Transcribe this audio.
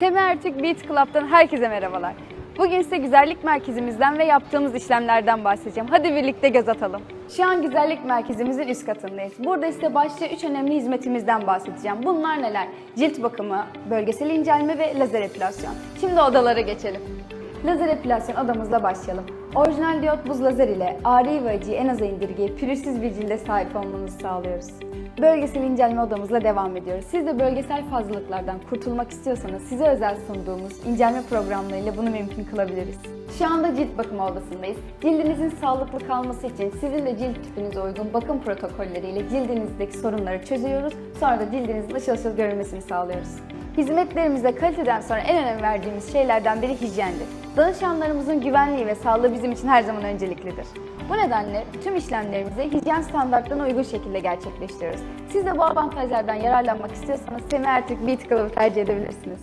Temel Ertük Beat Club'tan herkese merhabalar. Bugün size güzellik merkezimizden ve yaptığımız işlemlerden bahsedeceğim. Hadi birlikte göz atalım. Şu an güzellik merkezimizin üst katındayız. Burada size başta 3 önemli hizmetimizden bahsedeceğim. Bunlar neler? Cilt bakımı, bölgesel incelme ve lazer epilasyon. Şimdi odalara geçelim. Lazer epilasyon odamızla başlayalım. Orijinal diyot buz lazer ile ağrıyı ve acıyı en aza indirgeyip pürüzsüz bir cilde sahip olmanızı sağlıyoruz. Bölgesel incelme odamızla devam ediyoruz. Siz de bölgesel fazlalıklardan kurtulmak istiyorsanız size özel sunduğumuz incelme programlarıyla bunu mümkün kılabiliriz. Şu anda cilt bakımı odasındayız. Cildinizin sağlıklı kalması için sizin de cilt tipinize uygun bakım protokolleriyle cildinizdeki sorunları çözüyoruz. Sonra da cildinizin ışıl ışıl görünmesini sağlıyoruz. Hizmetlerimize kaliteden sonra en önem verdiğimiz şeylerden biri hijyendir. Danışanlarımızın güvenliği ve sağlığı bizim için her zaman önceliklidir. Bu nedenle tüm işlemlerimizi hijyen standartlarına uygun şekilde gerçekleştiriyoruz. Siz de bu avantajlardan yararlanmak istiyorsanız Semih Ertürk Beat Club'ı tercih edebilirsiniz.